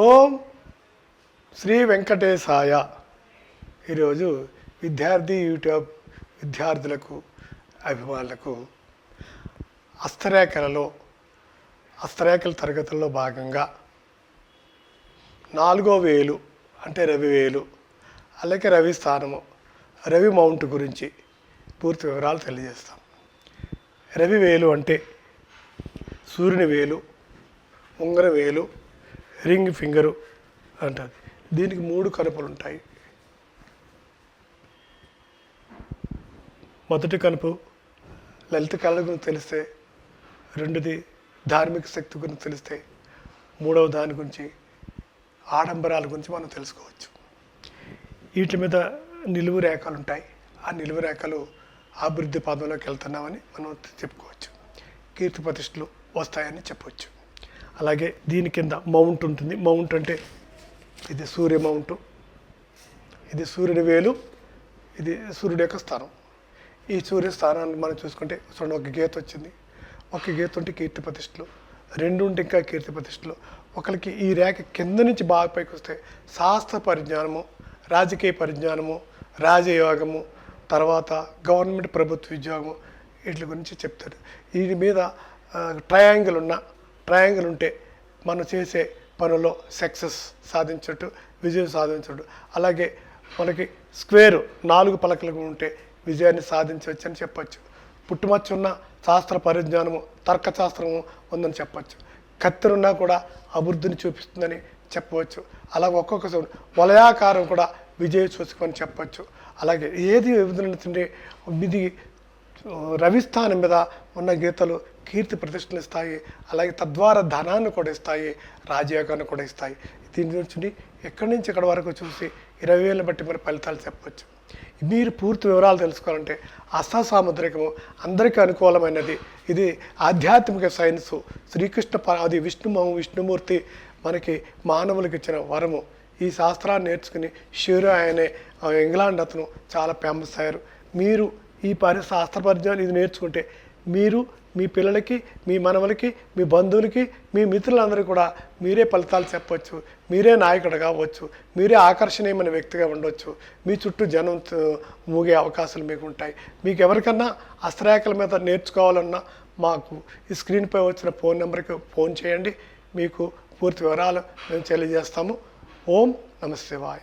ఓం శ్రీ వెంకటేశాయ. ఈరోజు విద్యార్థి యూట్యూబ్ విద్యార్థులకు అభిమానులకు హస్తరేఖలలో హస్తరేఖల తరగతుల్లో భాగంగా నాలుగో వేలు అంటే రవి వేలు అలాగే రవి స్థానము రవి మౌంట్ గురించి పూర్తి వివరాలు తెలియజేస్తాం. రవి వేలు అంటే సూర్యుని వేలు ఉంగర వేలు రింగ్ ఫింగరు అంటారు. దీనికి మూడు కనుపలు ఉంటాయి. మొదటి కనుపు లలిత కళ గురించి తెలిస్తే రెండోది ధార్మిక శక్తి గురించి తెలిస్తే మూడవ దాని గురించి ఆడంబరాల గురించి మనం తెలుసుకోవచ్చు. వీటి మీద నిలువు రేఖలు ఉంటాయి. ఆ నిలువు రేఖలు అభివృద్ధి పదంలోకి వెళ్తున్నామని మనం చెప్పుకోవచ్చు. కీర్తి ప్రతిష్టలు వస్తాయని చెప్పవచ్చు అలాగే దీని కింద మౌంట్ ఉంటుంది. మౌంట్ అంటే ఇది సూర్య మౌంట్. ఇది సూర్యుడి వేలు. ఇది సూర్యుడి యొక్క స్థానం. ఈ సూర్య స్థానాన్ని మనం చూసుకుంటే చూడండి ఒక గీత వచ్చింది. ఒక గీత ఉంటే కీర్తి ప్రతిష్టలు. రెండు ఉంటే ఇంకా కీర్తి ప్రతిష్టలు. ఒకరికి ఈ రేఖ కింద నుంచి బాగా పైకి వస్తే శాస్త్ర పరిజ్ఞానము రాజకీయ పరిజ్ఞానము రాజయోగము తర్వాత గవర్నమెంట్ ప్రభుత్వ ఉద్యోగము వీటి గురించి చెప్తారు. వీటి మీద ట్రయాంగిల్ ఉన్న ట్రయాంగిల్ ఉంటే మనం చేసే పనుల్లో సక్సెస్ సాధించట్టు విజయం సాధించట్టు అలాగే మనకి స్క్వేర్ నాలుగు పలకలు ఉంటే విజయాన్ని సాధించవచ్చు అని చెప్పచ్చు. పుట్టుమచ్చ ఉన్న శాస్త్ర పరిజ్ఞానము తర్కశాస్త్రము ఉందని చెప్పచ్చు. కత్తిరున్నా కూడా అభివృద్ధిని చూపిస్తుందని చెప్పవచ్చు. అలాగే ఒక్కొక్క వలయాకారం కూడా విజయ చూసుకొని చెప్పచ్చు. అలాగే ఏది విధంగా ఇది రవిస్థానం మీద ఉన్న గీతలు కీర్తి ప్రతిష్టలు ఇస్తాయి అలాగే తద్వారా ధనాన్ని కూడా ఇస్తాయి రాజయోగాన్ని కూడా ఇస్తాయి. దీని నుంచి ఎక్కడి నుంచి ఇక్కడ వరకు చూసి ఇరవై వేలను బట్టి మరి ఫలితాలు చెప్పవచ్చు మీరు పూర్తి వివరాలు తెలుసుకోవాలంటే అస్తసాముద్రికము అందరికీ అనుకూలమైనది. ఇది ఆధ్యాత్మిక సైన్సు. శ్రీకృష్ణ అది విష్ణు విష్ణుమూర్తి మనకి మానవులకు ఇచ్చిన వరము. ఈ శాస్త్రాన్ని నేర్చుకుని షూరు ఆయనే ఇంగ్లాండ్ అతను చాలా ఫేమస్ అయ్యారు. మీరు ఈ పరి శాస్త్ర పరిజ్ఞానం ఇది నేర్చుకుంటే మీరు మీ పిల్లలకి మీ మనవలకి మీ బంధువులకి మీ మిత్రులందరికీ కూడా మీరే ఫలితాలు చెప్పవచ్చు మీరే నాయకుడు కావచ్చు మీరే ఆకర్షణీయమైన వ్యక్తిగా ఉండొచ్చు. మీ చుట్టూ జనం మూగే అవకాశాలు మీకు ఉంటాయి. మీకు ఎవరికన్నా హస్తరేఖల మీద నేర్చుకోవాలన్నా మాకు ఈ స్క్రీన్పై వచ్చిన ఫోన్ నెంబర్కి ఫోన్ చేయండి. మీకు పూర్తి వివరాలు మేము తెలియజేస్తాము. ఓం నమస్తే శివాయ